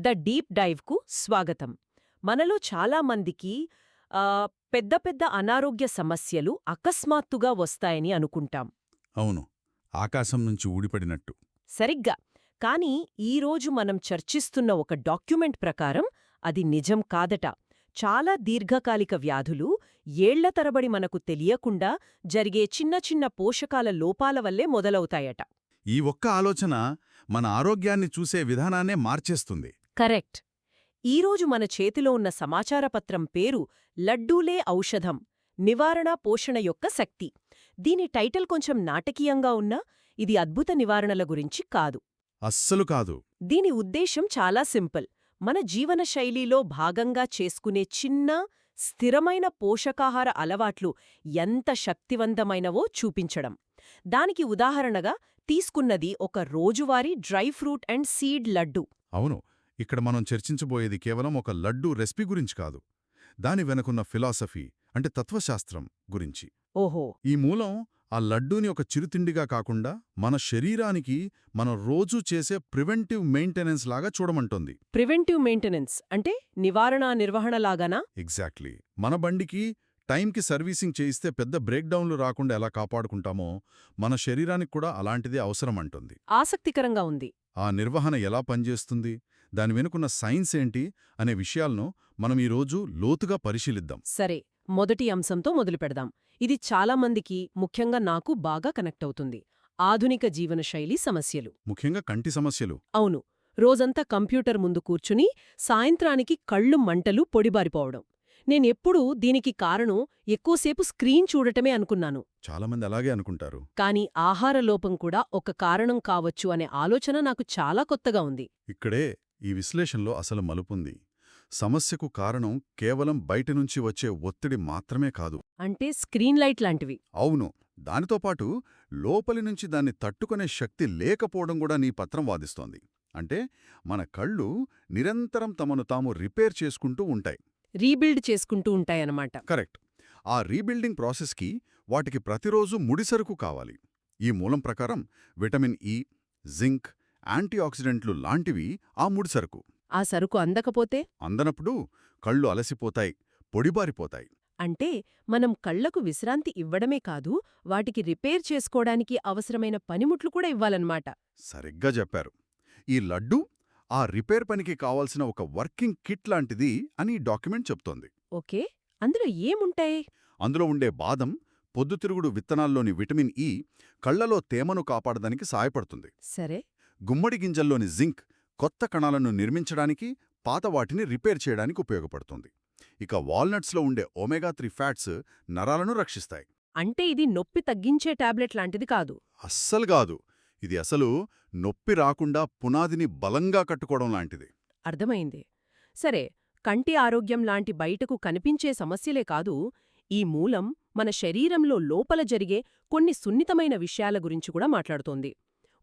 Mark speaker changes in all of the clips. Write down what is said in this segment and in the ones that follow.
Speaker 1: The deep డైవ్కు స్వాగతం. మనలో చాలామందికి పెద్ద పెద్ద అనారోగ్య సమస్యలు అకస్మాత్తుగా వస్తాయని అనుకుంటాం.
Speaker 2: అవును. ఆకాశం నుంచి ఊడిపడినట్టు.
Speaker 1: సరిగ్గా. కానీ ఈరోజు మనం చర్చిస్తున్న ఒక డాక్యుమెంట్ ప్రకారం అది నిజం కాదట. చాలా దీర్ఘకాలిక వ్యాధులు ఏళ్ళ తరబడి మనకు తెలియకుండా జరిగే చిన్న చిన్న పోషకాల లోపాల వల్లే మొదలవుతాయట.
Speaker 2: ఈ ఒక్క ఆలోచన మన ఆరోగ్యాన్ని చూసే విధానాన్నే మార్చేస్తుంది.
Speaker 1: కరెక్ట్. ఈరోజు మన చేతిలో ఉన్న సమాచారపత్రం పేరు లడ్డూలే ఔషధం నివారణ పోషణ యొక్క శక్తి. దీని టైటిల్ కొంచెం నాటకీయంగా ఉన్నా ఇది అద్భుత నివారణల గురించి కాదు.
Speaker 2: అస్సలు కాదు.
Speaker 1: దీని ఉద్దేశం చాలా సింపుల్. మన జీవన శైలిలో భాగంగా చేసుకునే చిన్న స్థిరమైన పోషకాహార అలవాట్లు ఎంత శక్తివంతమైనవో చూపించడం. దానికి ఉదాహరణగా తీసుకున్నది ఒక రోజువారీ dry fruit and seed laddu.
Speaker 2: అవును. ఇక్కడ మనం చర్చించబోయేది కేవలం ఒక లడ్డూ రెసిపీ గురించి కాదు. దాని వెనకున్న ఫిలాసఫీ అంటే తత్వశాస్త్రం గురించి.
Speaker 1: ఓహో!
Speaker 2: ఈ మూలం ఆ లడ్డూని ఒక చిరుతిండిగా కాకుండా మన శరీరానికి మనం రోజూ చేసే ప్రివెంటివ్ మెయింటెనెన్స్ లాగా చూడమంటోంది.
Speaker 1: ప్రివెంటివ్ మెయింటెనెన్స్ అంటే నివారణ నిర్వహణలాగానా
Speaker 2: ఎగ్జాక్ట్లీ. మన బండికి టైంకి సర్వీసింగ్ చేయిస్తే పెద్ద బ్రేక్డౌన్లు రాకుండా ఎలా కాపాడుకుంటామో మన శరీరానికి కూడా అలాంటిదే అవసరం అంటుంది
Speaker 1: ఆసక్తికరంగా ఉంది.
Speaker 2: ఆ నిర్వహణ ఎలా పనిచేస్తుంది? దాని వెనుకున్న సైన్స్ ఏంటి అనే విషయాలను మనం ఈరోజు లోతుగా పరిశీలిద్దాం.
Speaker 1: సరే మొదటి అంశంతో మొదలుపెడదాం ఇది చాలామందికి ముఖ్యంగా నాకు బాగా కనెక్ట్ అవుతుంది. ఆధునిక జీవనశైలి సమస్యలు.
Speaker 2: ముఖ్యంగా కంటి సమస్యలు.
Speaker 1: అవును రోజంతా కంప్యూటర్ ముందు కూర్చుని సాయంత్రానికి కళ్ళు మంటలు పొడిబారిపోవడం. నేనెప్పుడూ దీనికి కారణం ఎక్కువసేపు స్క్రీన్ చూడటమే అనుకున్నాను.
Speaker 2: చాలామంది అలాగే అనుకుంటారు.
Speaker 1: కాని ఆహార లోపం కూడా ఒక కారణం కావచ్చు అనే ఆలోచన నాకు చాలా కొత్తగా ఉంది.
Speaker 2: ఇక్కడే ఈ విశ్లేషణలో అసలు మలుపుంది. సమస్యకు కారణం కేవలం బయట నుంచి వచ్చే ఒత్తిడి మాత్రమే కాదు.
Speaker 1: అంటే స్క్రీన్ లైట్ లాంటివి.
Speaker 2: అవును. దానితో పాటు లోపలి నుంచి దాన్ని తట్టుకునే శక్తి లేకపోవడం కూడా నీ పత్రం వాదిస్తోంది. అంటే మన కళ్ళు నిరంతరం తమను తాము రిపేర్ చేసుకుంటూ ఉంటాయి.
Speaker 1: రీబిల్డ్ చేసుకుంటూ ఉంటాయన్నమాట.
Speaker 2: కరెక్ట్. ఆ రీబిల్డింగ్ ప్రాసెస్కి వాటికి ప్రతిరోజు ముడిసరుకు కావాలి. ఈ మూలం ప్రకారం విటమిన్ ఇ జింక్ యాంటీఆక్సిడెంట్లు లాంటివి ఆ ముడిసరుకు
Speaker 1: ఆ సరుకు అందకపోతే?
Speaker 2: అందనప్పుడు కళ్ళు అలసిపోతాయి పొడిబారిపోతాయి
Speaker 1: అంటే మనం కళ్ళకు విశ్రాంతి ఇవ్వడమే కాదు వాటికి రిపేర్ చేసుకోవడానికి అవసరమైన పనిముట్లు కూడా ఇవ్వాలన్నమాట.
Speaker 2: సరిగ్గా చెప్పారు. ఈ లడ్డు ఆ రిపేర్ పనికి కావాల్సిన ఒక వర్కింగ్ కిట్ లాంటిది అని డాక్యుమెంట్ చెప్తోంది.
Speaker 1: ఓకే. అందులో ఏముంటాయి?
Speaker 2: అందులో ఉండే బాదం పొద్దుతిరుగుడు విత్తనాల్లోని విటమిన్ ఇ కళ్ళలో తేమను కాపాడడానికి సాయపడుతుంది.
Speaker 1: సరే.
Speaker 2: గుమ్మడి గింజల్లోని జింక్ కొత్త కణాలను నిర్మించడానికి పాత వాటిని రిపేర్ చేయడానికి ఉపయోగపడుతుంది. ఇక వాల్నట్స్లో ఉండే ఒమేగా త్రీ ఫ్యాట్స్ నరాలను రక్షిస్తాయి.
Speaker 1: అంటే ఇది నొప్పి తగ్గించే టాబ్లెట్ లాంటిది కాదు.
Speaker 2: అస్సలు కాదు. ఇది అసలు నొప్పి రాకుండా పునాదిని బలంగా కట్టుకోవడం లాంటిది.
Speaker 1: అర్థమైంది. సరే కంటి ఆరోగ్యం లాంటి బయటకు కనిపించే సమస్యలే కాదు ఈ మూలం మన శరీరంలో లోపల జరిగే కొన్ని సున్నితమైన విషయాల గురించి కూడా మాట్లాడుతోంది.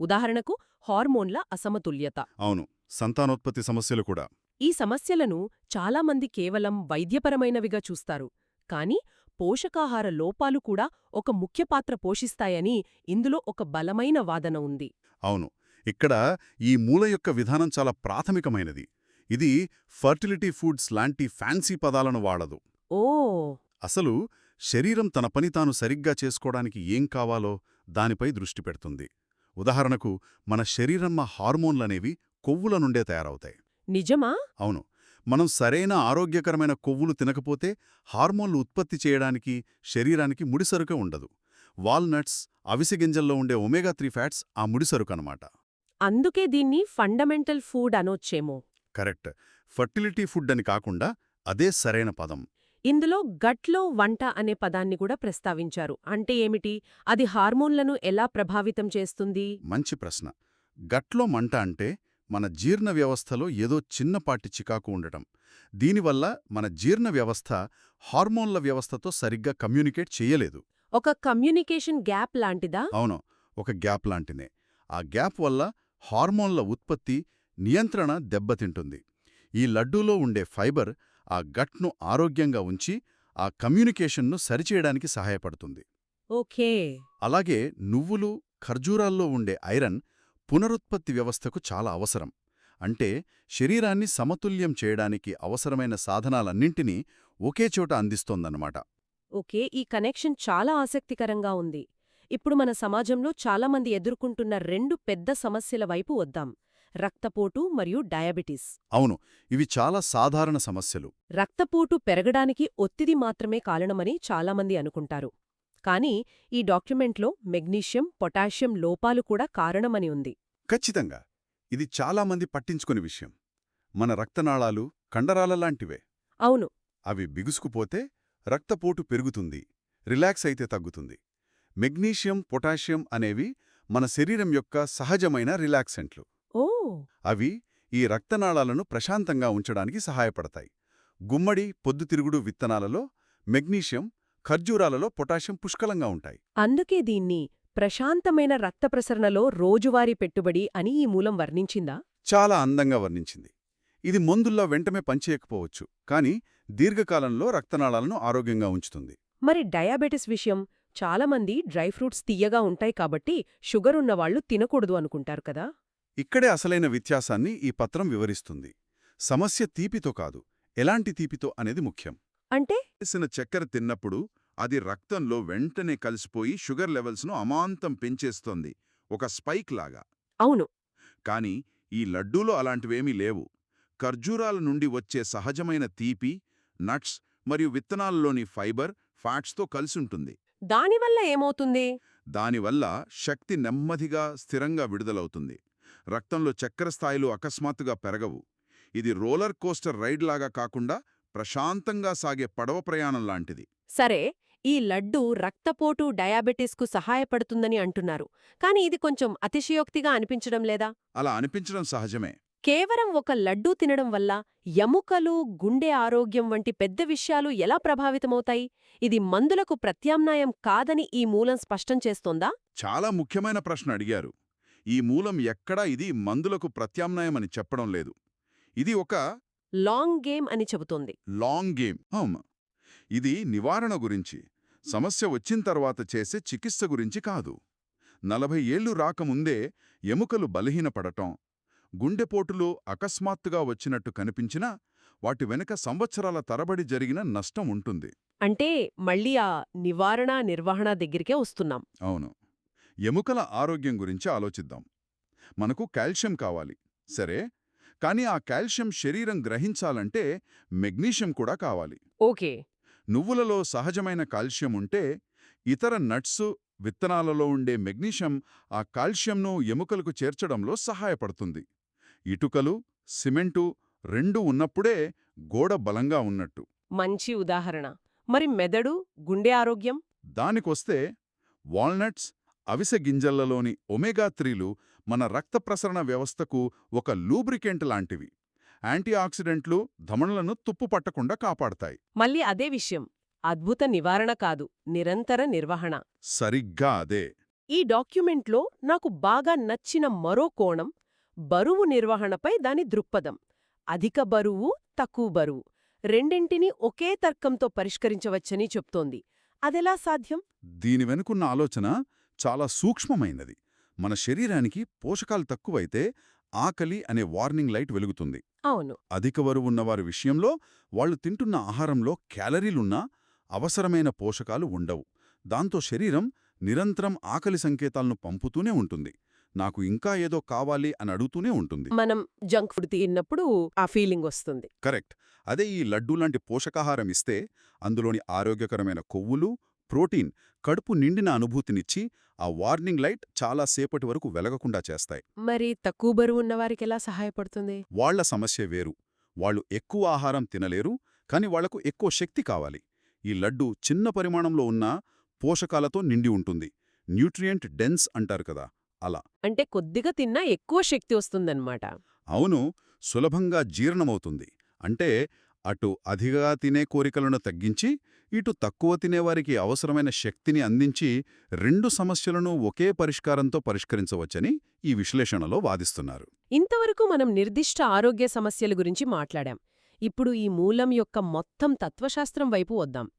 Speaker 1: ఉదాహరణకు హార్మోన్ల అసమతుల్యత.
Speaker 2: అవును సంతానోత్పత్తి సమస్యలు కూడా.
Speaker 1: ఈ సమస్యలను చాలామంది కేవలం వైద్యపరమైనవిగా చూస్తారు. కాని పోషకాహార లోపాలు కూడా ఒక ముఖ్య పాత్ర పోషిస్తాయని ఇందులో ఒక బలమైన వాదన ఉంది.
Speaker 2: అవును ఇక్కడ ఈ మూల యొక్క విధానం చాలా ప్రాథమికమైనది. ఇది ఫర్టిలిటీ ఫుడ్స్ లాంటి ఫ్యాన్సీ పదాలను వాడదు.
Speaker 1: ఓ!
Speaker 2: అసలు శరీరం తన పని తాను సరిగ్గా చేసుకోవడానికి ఏం కావాలో దానిపై దృష్టి పెడుతుంది. ఉదాహరణకు మన శరీరమ్మ హార్మోన్లనేవి కొవ్వుల నుండే తయారవుతాయి.
Speaker 1: నిజమా?
Speaker 2: అవును. మనం సరైన ఆరోగ్యకరమైన కొవ్వులు తినకపోతే హార్మోన్లు ఉత్పత్తి చేయడానికి శరీరానికి ముడిసరుక ఉండదు. వాల్నట్స్ అవిసె గింజల్లో ఉండే ఒమేగా త్రీ ఫ్యాట్స్ ఆ ముడిసరుకనమాట.
Speaker 1: అందుకే దీన్ని ఫండమెంటల్ ఫుడ్ అనొచ్చేమో.
Speaker 2: కరెక్ట్. ఫర్టిలిటీ ఫుడ్ అని కాకుండా అదే సరైన పదం.
Speaker 1: ఇందులో గట్లో వంట అనే పదాన్ని కూడా ప్రస్తావించారు. అంటే ఏమిటి? అది హార్మోన్లను ఎలా ప్రభావితం చేస్తుంది?
Speaker 2: మంచి ప్రశ్న. గట్లో మంట అంటే మన జీర్ణ వ్యవస్థలో ఏదో చిన్నపాటి చికాకు ఉండటం. దీనివల్ల మన జీర్ణ వ్యవస్థ హార్మోన్ల వ్యవస్థతో సరిగ్గా కమ్యూనికేట్ చెయ్యలేదు
Speaker 1: ఒక కమ్యూనికేషన్ గ్యాప్ లాంటిదా?
Speaker 2: అవును ఒక గ్యాప్ లాంటినే ఆ గ్యాప్ వల్ల హార్మోన్ల ఉత్పత్తి నియంత్రణ దెబ్బతింటుంది. ఈ లడ్డూలో ఉండే ఫైబర్ ఆ గట్ను ఆరోగ్యంగా ఉంచి ఆ కమ్యూనికేషన్ను సరిచేయడానికి సహాయపడుతుంది.
Speaker 1: ఓకే.
Speaker 2: అలాగే నువ్వులు ఖర్జూరాల్లో ఉండే ఐరన్ పునరుత్పత్తి వ్యవస్థకు చాలా అవసరం. అంటే శరీరాన్ని సమతుల్యం చేయడానికి అవసరమైన సాధనాలన్నింటినీ ఒకే చోట అందిస్తోందన్నమాట.
Speaker 1: ఓకే ఈ కనెక్షన్ చాలా ఆసక్తికరంగా ఉంది. ఇప్పుడు మన సమాజంలో చాలామంది ఎదుర్కొంటున్న రెండు పెద్ద సమస్యల వైపు వద్దాం. రక్తపోటు మరియు డయాబెటీస్.
Speaker 2: అవును ఇవి చాలా సాధారణ సమస్యలు.
Speaker 1: రక్తపోటు పెరగడానికి ఒత్తిడి మాత్రమే కారణమని చాలామంది అనుకుంటారు. కానీ ఈ డాక్యుమెంట్లో మెగ్నీషియం పొటాషియం లోపాలు కూడా కారణమని ఉంది.
Speaker 2: ఖచ్చితంగా ఇది చాలామంది పట్టించుకుని విషయం. మన రక్తనాళాలు కండరాల లాంటివే
Speaker 1: అవును.
Speaker 2: అవి బిగుసుకుపోతే రక్తపోటు పెరుగుతుంది రిలాక్స్ అయితే తగ్గుతుంది. మెగ్నీషియం పొటాషియం అనేవి మన శరీరం యొక్క సహజమైన రిలాక్సెంట్లు. అవి ఈ రక్తనాళాలను ప్రశాంతంగా ఉంచడానికి సహాయపడతాయి. గుమ్మడి పొద్దుతిరుగుడు విత్తనాలలో మెగ్నీషియం ఖర్జూరాలలో పొటాషియం పుష్కలంగా ఉంటాయి.
Speaker 1: అందుకే దీన్ని ప్రశాంతమైన రక్త ప్రసరణలో రోజువారీ పెట్టుబడి అని ఈ మూలం వర్ణించిందా?
Speaker 2: చాలా అందంగా వర్ణించింది. ఇది మందుల్లా వెంటనే పనిచేయకపోవచ్చు కానీ దీర్ఘకాలంలో రక్తనాళాలను ఆరోగ్యంగా ఉంచుతుంది.
Speaker 1: మరి డయాబెటిస్ విషయం చాలామంది డ్రై ఫ్రూట్స్ తీయగా ఉంటాయి కాబట్టి షుగర్ ఉన్నవాళ్ళు తినకూడదు అనుకుంటారు కదా?
Speaker 2: ఇక్కడే అసలైన వ్యత్యాసాన్ని ఈ పత్రం వివరిస్తుంది. సమస్య తీపితో కాదు ఎలాంటి తీపితో అనేది ముఖ్యం.
Speaker 1: అంటే?
Speaker 2: వేసిన చక్కెర తిన్నప్పుడు అది రక్తంలో వెంటనే కలిసిపోయి షుగర్ లెవెల్స్ను అమాంతం పెంచేస్తోంది ఒక స్పైక్ లాగా.
Speaker 1: అవును.
Speaker 2: కాని ఈ లడ్డూలో అలాంటివేమీ లేవు. ఖర్జూరాల నుండి వచ్చే సహజమైన తీపి నట్స్ మరియు విత్తనాల్లోని ఫైబర్ ఫ్యాట్స్తో కలిసుంటుంది.
Speaker 1: దానివల్ల ఏమవుతుంది?
Speaker 2: దానివల్ల శక్తి నెమ్మదిగా స్థిరంగా విడుదలవుతుంది. రక్తంలో చక్కెర స్థాయిలు అకస్మాత్తుగా పెరగవు. ఇది రోలర్ కోస్టర్ రైడ్ లాగా కాకుండా ప్రశాంతంగా సాగే పడవ ప్రయాణం లాంటిది.
Speaker 1: సరే ఈ లడ్డు రక్తపోటు డయాబెటిస్కు సహాయపడుతుందని అంటున్నారు. కానీ ఇది కొంచెం అతిశయోక్తిగా అనిపించడం లేదా?
Speaker 2: అలా అనిపించడం సహజమే.
Speaker 1: కేవలం ఒక లడ్డూ తినడం వల్ల ఎముకలు గుండె ఆరోగ్యం వంటి పెద్ద విషయాలు ఎలా ప్రభావితమవుతాయి? ఇది మందులకు ప్రత్యామ్నాయం కాదని ఈ మూలం స్పష్టం చేస్తోందా?
Speaker 2: చాలా ముఖ్యమైన ప్రశ్న అడిగారు. ఈ మూలం ఎక్కడా ఇది మందులకు ప్రత్యామ్నాయమని చెప్పడం లేదు. ఇది ఒక
Speaker 1: లాంగ్ గేమ్ అని చెబుతోంది.
Speaker 2: Long game. హమ్ ఇది నివారణ గురించి సమస్య వచ్చిన తర్వాత చేసే చికిత్స గురించి కాదు. నలభై ఏళ్ళు రాకముందే ఎముకలు బలహీనపడటం గుండెపోటులో అకస్మాత్తుగా వచ్చినట్టు కనిపించినా వాటి వెనుక సంవత్సరాల తరబడి జరిగిన నష్టం ఉంటుంది.
Speaker 1: అంటే మళ్ళీ ఆ నివారణ నిర్వహణ దగ్గరికే వస్తున్నాం.
Speaker 2: అవును. ఎముకల ఆరోగ్యం గురించి ఆలోచిద్దాం. మనకు కాల్షియం కావాలి. సరే? కానీ ఆ కాల్షియం శరీరం గ్రహించాలంటే మెగ్నీషియం కూడా కావాలి.
Speaker 1: ఓకే.
Speaker 2: నువ్వులలో సహజమైన కాల్షియం ఉంటే ఇతర నట్సు విత్తనాలలో ఉండే మెగ్నీషియం ఆ కాల్షియంను ఎముకలకు చేర్చడంలో సహాయపడుతుంది. ఇటుకలు సిమెంటు రెండు ఉన్నప్పుడే గోడ బలంగా ఉన్నట్టు.
Speaker 1: మంచి ఉదాహరణ. మరి మెదడు గుండె ఆరోగ్యం?
Speaker 2: దానికొస్తే వాల్నట్స్ అవిసె గింజలలోని ఒమేగా త్రీలు మన రక్త ప్రసరణ వ్యవస్థకు ఒక లూబ్రికెంట్ లాంటివి. యాంటీఆక్సిడెంట్లు ధమనులను తుప్పు పట్టకుండా కాపాడతాయి.
Speaker 1: మళ్ళీ అదే విషయం. అద్భుత నివారణ కాదు నిరంతర నిర్వహణ.
Speaker 2: సరిగ్గా అదే.
Speaker 1: ఈ డాక్యుమెంట్లో నాకు బాగా నచ్చిన మరో కోణం బరువు నిర్వహణపై దాని దృక్పథం. అధిక బరువు తక్కువ బరువు. రెండింటినీ ఒకే తర్కంతో పరిష్కరించవచ్చని చెప్తోంది. అదెలా సాధ్యం?
Speaker 2: దీని వెనుకున్న ఆలోచన చాలా సూక్ష్మమైనది. మన శరీరానికి పోషకాలు తక్కువైతే ఆకలి అనే వార్నింగ్ లైట్ వెలుగుతుంది.
Speaker 1: అవును.
Speaker 2: అధిక బరువున్నవారి విషయంలో వాళ్ళు తింటున్న ఆహారంలో క్యాలరీలున్నా అవసరమైన పోషకాలు ఉండవు. దాంతో శరీరం నిరంతరం ఆకలి సంకేతాలను పంపుతూనే ఉంటుంది. నాకు ఇంకా ఏదో కావాలి అని అడుగుతూనే ఉంటుంది.
Speaker 1: మనం జంక్ ఫుడ్ తిన్నప్పుడు ఆ ఫీలింగ్ వస్తుంది.
Speaker 2: కరెక్ట్. అదే ఈ లడ్డూ లాంటి పోషకాహారం ఇస్తే అందులోని ఆరోగ్యకరమైన కొవ్వులు ప్రోటీన్ కడుపు నిండిన అనుభూతినిచ్చి ఆ వార్నింగ్ లైట్ చాలా సేపటి వరకు వెలగకుండా చేస్తాయి.
Speaker 1: మరి తక్కువ బరువు ఉన్నవారికి ఎలా సహాయపడుతుంది?
Speaker 2: వాళ్ళ సమస్య వేరు. వాళ్ళు ఎక్కువ ఆహారం తినలేరు కాని వాళ్ళకు ఎక్కువ శక్తి కావాలి. ఈ లడ్డు చిన్న పరిమాణంలో ఉన్న పోషకాలతో నిండి ఉంటుంది. న్యూట్రియంట్ డెన్స్ అంటారు కదా అలా.
Speaker 1: అంటే కొద్దిగా తిన్నా ఎక్కువ శక్తి వస్తుందన్నమాట.
Speaker 2: అవును సులభంగా జీర్ణమవుతుంది. అంటే అటు అధిగా తినే కోరికలను తగ్గించి ఇటు తక్కువ తినేవారికి అవసరమైన శక్తిని అందించి రెండు సమస్యలను ఒకే పరిష్కారంతో పరిష్కరించవచ్చని ఈ విశ్లేషణలో వాదిస్తున్నారు.
Speaker 1: ఇంతవరకు మనం నిర్దిష్ట ఆరోగ్య సమస్యల గురించి మాట్లాడాం. ఇప్పుడు ఈ మూలం యొక్క మొత్తం తత్వశాస్త్రం వైపు వద్దాం.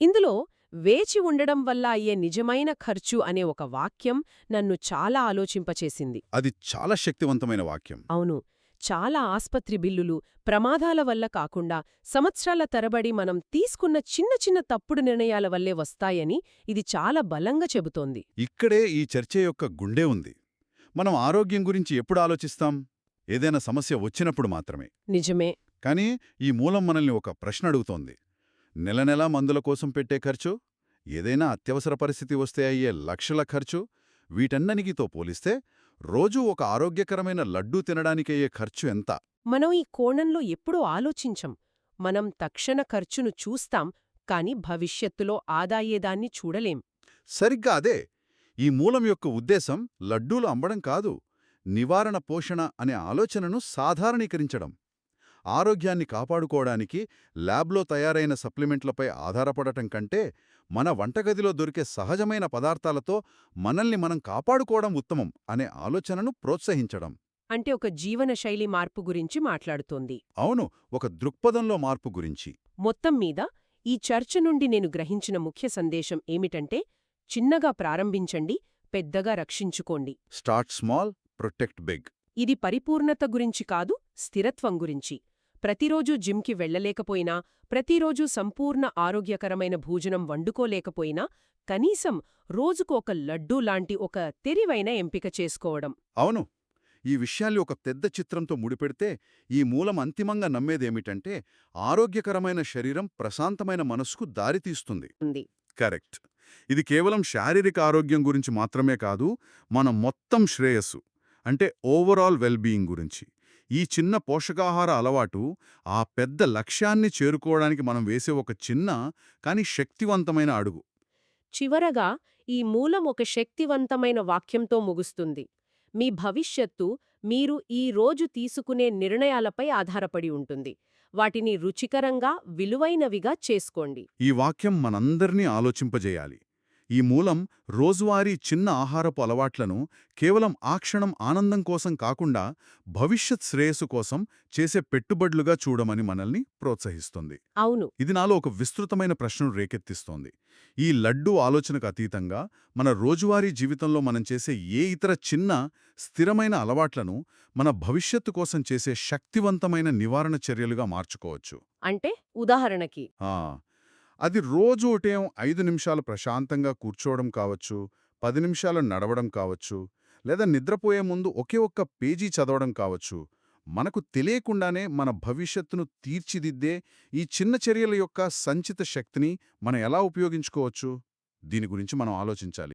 Speaker 1: ఇందులో వేచి ఉండడం వల్ల అయ్యే నిజమైన ఖర్చు అనే ఒక వాక్యం నన్ను చాలా ఆలోచింపచేసింది.
Speaker 2: అది చాలా శక్తివంతమైన వాక్యం.
Speaker 1: అవును. చాలా ఆస్పత్రి బిల్లులు ప్రమాదాల వల్ల కాకుండా సంవత్సరాల తరబడి మనం తీసుకున్న చిన్న చిన్న తప్పుడు నిర్ణయాల వల్లే వస్తాయని ఇది చాలా బలంగా చెబుతోంది.
Speaker 2: ఇక్కడే ఈ చర్చ యొక్క గుండె ఉంది. మనం ఆరోగ్యం గురించి ఎప్పుడు ఆలోచిస్తాం? ఏదైనా సమస్య వచ్చినప్పుడు మాత్రమే.
Speaker 1: నిజమే.
Speaker 2: కానీ ఈ మూలం మనల్ని ఒక ప్రశ్న అడుగుతోంది. నెల నెలా మందుల కోసం పెట్టే ఖర్చు? ఏదైనా అత్యవసర పరిస్థితి వస్తే అయ్యే లక్షల ఖర్చు? వీటన్ననికితో పోలిస్తే రోజూ ఒక ఆరోగ్యకరమైన లడ్డూ తినడానికయ్యే ఖర్చు ఎంత?
Speaker 1: మనం ఈ కోణంలో ఎప్పుడూ ఆలోచించం. మనం తక్షణ ఖర్చును చూస్తాం కాని భవిష్యత్తులో ఆదాయేదాన్ని చూడలేం.
Speaker 2: సరిగ్గా అదే. ఈ మూలం యొక్క ఉద్దేశం లడ్డూలు అమ్మడం కాదు నివారణ పోషణ అనే ఆలోచనను సాధారణీకరించడం. ఆరోగ్యాన్ని కాపాడుకోవడానికి ల్యాబ్లో తయారైన సప్లిమెంట్లపై ఆధారపడటం కంటే మన వంటగదిలో దొరికే సహజమైన పదార్థాలతో మనల్ని మనం కాపాడుకోవడం ఉత్తమం అనే ఆలోచనను ప్రోత్సహించడం.
Speaker 1: అంటే ఒక జీవనశైలి మార్పు గురించి మాట్లాడుతోంది.
Speaker 2: అవును ఒక దృక్పథంలో మార్పు గురించి.
Speaker 1: మొత్తం మీద ఈ చర్చ నుండి నేను గ్రహించిన ముఖ్య సందేశం ఏమిటంటే చిన్నగా ప్రారంభించండి పెద్దగా రక్షించుకోండి.
Speaker 2: Start small protect big.
Speaker 1: ఇది పరిపూర్ణత గురించి కాదు స్థిరత్వం గురించి. ప్రతిరోజూ జిమ్కి వెళ్ళలేకపోయినా ప్రతిరోజూ సంపూర్ణ ఆరోగ్యకరమైన భోజనం వండుకోలేకపోయినా కనీసం రోజుకు ఒక లడ్డూ లాంటి ఒక తెరివైన ఎంపిక చేసుకోవడం.
Speaker 2: అవును. ఈ విషయాల్ని ఒక పెద్ద చిత్రంతో ముడిపెడితే ఈ మూలం అంతిమంగా నమ్మేదేమిటంటే ఆరోగ్యకరమైన శరీరం ప్రశాంతమైన మనస్సుకు దారితీస్తుంది కరెక్ట్. ఇది కేవలం శారీరక ఆరోగ్యం గురించి మాత్రమే కాదు మన మొత్తం శ్రేయస్సు అంటే ఓవరాల్ వెల్బీయింగ్ గురించి. ఈ చిన్న పోషకాహార అలవాటు ఆ పెద్ద లక్ష్యాన్ని చేరుకోవడానికి మనం వేసే ఒక చిన్న కానీ శక్తివంతమైన అడుగు.
Speaker 1: చివరగా ఈ మూలం ఒక శక్తివంతమైన వాక్యంతో ముగుస్తుంది. మీ భవిష్యత్తు మీరు ఈ రోజు తీసుకునే నిర్ణయాలపై ఆధారపడి ఉంటుంది. వాటిని రుచికరంగా విలువైనవిగా చేసుకోండి.
Speaker 2: ఈ వాక్యం మనందర్నీ ఆలోచింపజేయాలి. ఈ మూలం రోజువారీ చిన్న ఆహారపు అలవాట్లను కేవలం ఆ క్షణం ఆనందం కోసం కాకుండా భవిష్యత్ శ్రేయస్సు కోసం చేసే పెట్టుబడులుగా చూడమని మనల్ని ప్రోత్సహిస్తుంది.
Speaker 1: అవును.
Speaker 2: ఇది నాలో ఒక విస్తృతమైన ప్రశ్నను రేకెత్తిస్తోంది. ఈ లడ్డూ ఆలోచనకు అతీతంగా మన రోజువారీ జీవితంలో మనం చేసే ఏ ఇతర చిన్న స్థిరమైన అలవాట్లను మన భవిష్యత్తు కోసం చేసే శక్తివంతమైన నివారణ చర్యలుగా మార్చుకోవచ్చు.
Speaker 1: అంటే ఉదాహరణకి
Speaker 2: అది రోజు ఉటయం ఐదు నిమిషాలు ప్రశాంతంగా కూర్చోవడం కావచ్చు పది నిమిషాలు నడవడం కావచ్చు లేదా నిద్రపోయే ముందు ఒకే ఒక్క పేజీ చదవడం కావచ్చు. మనకు తెలియకుండానే మన భవిష్యత్తును తీర్చిదిద్దే ఈ చిన్న చర్యల యొక్క సంచిత శక్తిని మనం ఎలా ఉపయోగించుకోవచ్చు? దీని గురించి మనం ఆలోచించాలి.